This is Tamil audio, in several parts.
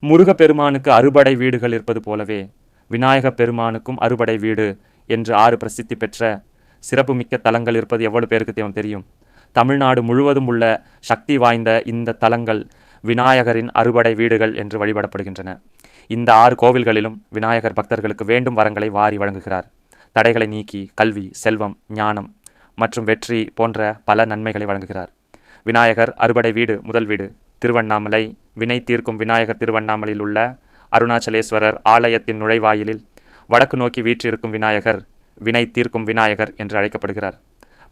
முருகப் பெருமானுக்கு அறுபடை வீடுகள் இருப்பது போலவே விநாயகப் பெருமானுக்கும் அறுபடை வீடு என்று ஆறு பிரசித்தி பெற்ற சிறப்புமிக்க தலங்கள் இருப்பது எவ்வளவு பேருக்கு தேவம் தெரியும்? தமிழ்நாடு முழுவதும் உள்ள சக்தி வாய்ந்த இந்த தலங்கள் விநாயகரின் அறுபடை வீடுகள் என்று வழிபடப்படுகின்றன. இந்த ஆறு கோவில்களிலும் விநாயகர் பக்தர்களுக்கு வேண்டும் வரங்களை வாரி வழங்குகிறார். தடைகளை நீக்கி கல்வி செல்வம் ஞானம் மற்றும் வெற்றி போன்ற பல நன்மைகளை வழங்குகிறார். விநாயகர் அறுபடை வீடு முதல் வீடு. திருவண்ணாமலை வினை தீர்க்கும் விநாயகர் திருவண்ணாமலையில் உள்ள அருணாச்சலேஸ்வரர் ஆலயத்தின் நுழைவாயிலில் வடக்கு நோக்கி வீற்றிருக்கும் விநாயகர் வினை தீர்க்கும் விநாயகர் என்று அழைக்கப்படுகிறார்.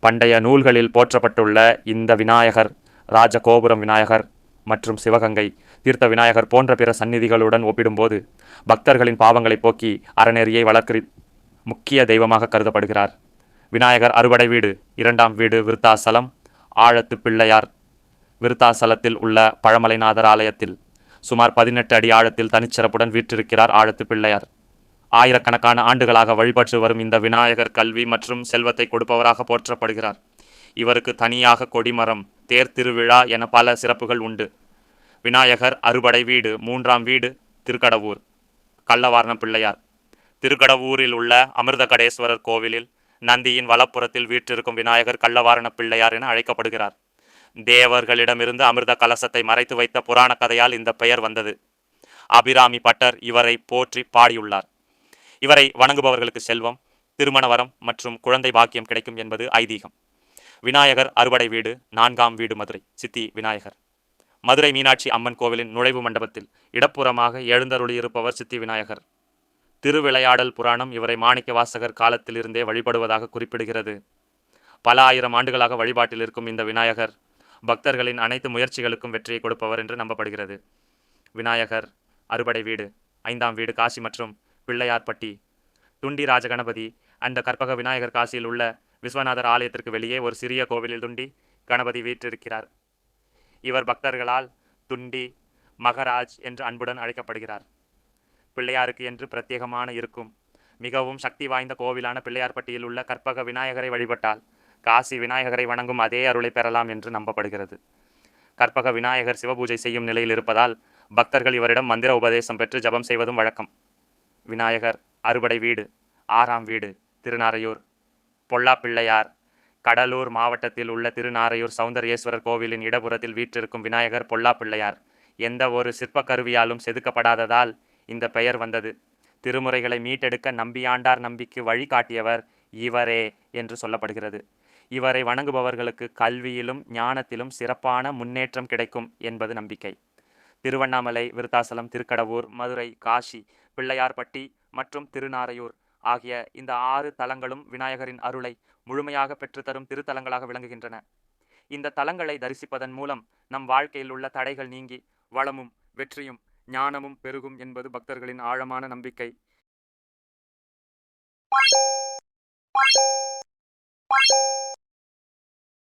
பண்டைய நூல்களில் போற்றப்பட்டுள்ள இந்த விநாயகர் ராஜகோபுரம் விநாயகர் மற்றும் சிவகங்கை தீர்த்த விநாயகர் போன்ற பிற சந்நிதிகளுடன் ஒப்பிடும்போது பக்தர்களின் பாவங்களை போக்கி அறநெறியை வளர்க்கிற முக்கிய தெய்வமாக கருதப்படுகிறார். விநாயகர் அறுபடை வீடு இரண்டாம் வீடு விருத்தாசலம் ஆழத்து பிள்ளையார் விருத்தாசலத்தில் உள்ள பழமலைநாதர் ஆலயத்தில் சுமார் பதினெட்டு அடி ஆழத்தில் தனிச்சிறப்புடன் வீற்றிருக்கிறார் ஆழத்து பிள்ளையார். ஆயிரக்கணக்கான ஆண்டுகளாக வழிபட்டு வரும் இந்த விநாயகர் கல்வி மற்றும் செல்வத்தை கொடுப்பவராக போற்றப்படுகிறார். இவருக்கு தனியாக கொடிமரம் தேர் திருவிழா என பல சிறப்புகள் உண்டு. விநாயகர் அறுபடை வீடு மூன்றாம் வீடு திருக்கடவூர். கள்ளவாரண பிள்ளையார். திருக்கடவூரில் உள்ள அமிர்தகடேஸ்வரர் கோவிலில் நந்தியின் வலப்புறத்தில் வீற்றிருக்கும் விநாயகர் கள்ளவாரண பிள்ளையார் என அழைக்கப்படுகிறார். தேவர்களிடமிருந்து அமிர்த கலசத்தை மறைத்து வைத்த புராண கதையால் இந்த பெயர் வந்தது. அபிராமி பட்டர் இவரை போற்றி பாடியுள்ளார். இவரை வணங்குபவர்களுக்கு செல்வம் திருமண வரம் மற்றும் குழந்தை பாக்கியம் கிடைக்கும் என்பது ஐதீகம். விநாயகர் அறுவடை வீடு நான்காம் வீடு மதுரை சித்தி விநாயகர். மதுரை மீனாட்சி அம்மன் கோவிலின் நுழைவு மண்டபத்தில் இடப்புறமாக எழுந்தருளியிருப்பவர் சித்தி விநாயகர். திருவிளையாடல் புராணம் இவரை மாணிக்க வாசகர் காலத்திலிருந்தே வழிபடுவதாக குறிப்பிடுகிறது. பல ஆயிரம் ஆண்டுகளாக வழிபாட்டில் இருக்கும் இந்த விநாயகர் பக்தர்களின் அனைத்து முயற்சிகளுக்கும் வெற்றியை கொடுப்பவர் என்று நம்பப்படுகிறது. விநாயகர் அறுபடை வீடு ஐந்தாம் வீடு காசி மற்றும் பிள்ளையார்பட்டி துண்டி ராஜகணபதி அந்த கற்பக விநாயகர் காசியில் உள்ள விஸ்வநாதர் ஆலயத்திற்கு வெளியே ஒரு சிறிய கோவிலில் துண்டி கணபதி வீற்றிருக்கிறார். இவர் பக்தர்களால் துண்டி மகராஜ் என்று அன்புடன் அழைக்கப்படுகிறார். பிள்ளையாருக்கு என்று பிரத்யேகமான இருக்கும் மிகவும் சக்தி வாய்ந்த கோவிலான பிள்ளையார்பட்டியில் உள்ள கற்பக விநாயகரை வழிபட்டால் காசி விநாயகரை வணங்கும் அதே அருளை பெறலாம் என்று நம்பப்படுகிறது. கற்பக விநாயகர் சிவபூஜை செய்யும் நிலையில் இருப்பதால் பக்தர்கள் இவரிடம் மந்திர உபதேசம் பெற்று ஜபம் செய்வதும் வழக்கம். விநாயகர் அறுபடை வீடு ஆறாம் வீடு திருநாரையூர் பொல்லாப்பிள்ளையார் கடலூர் மாவட்டத்தில் உள்ள திருநாரையூர் சவுந்தரேஸ்வரர் கோவிலின் இடப்புறத்தில் வீற்றிருக்கும் விநாயகர் பொல்லாப்பிள்ளையார். எந்த ஒரு சிற்பக்கருவியாலும் செதுக்கப்படாததால் இந்த பெயர் வந்தது. திருமுறைகளை மீட்டெடுக்க நம்பியாண்டார் நம்பிக்கு வழிகாட்டியவர் இவரே என்று சொல்லப்படுகிறது. இவரை வணங்குபவர்களுக்கு கல்வியிலும் ஞானத்திலும் சிறப்பான முன்னேற்றம் கிடைக்கும் என்பது நம்பிக்கை. திருவண்ணாமலை விருத்தாசலம் திருக்கடவூர் மதுரை காசி பிள்ளையார்பட்டி மற்றும் திருநாரையூர் ஆகிய இந்த ஆறு தலங்களும் விநாயகரின் அருளை முழுமையாக பெற்றுத்தரும் திருத்தலங்களாக விளங்குகின்றன. இந்த தலங்களை தரிசிப்பதன் மூலம் நம் வாழ்க்கையில் உள்ள தடைகள் நீங்கி வளமும் வெற்றியும் ஞானமும் பெருகும் என்பது பக்தர்களின் ஆழமான நம்பிக்கை.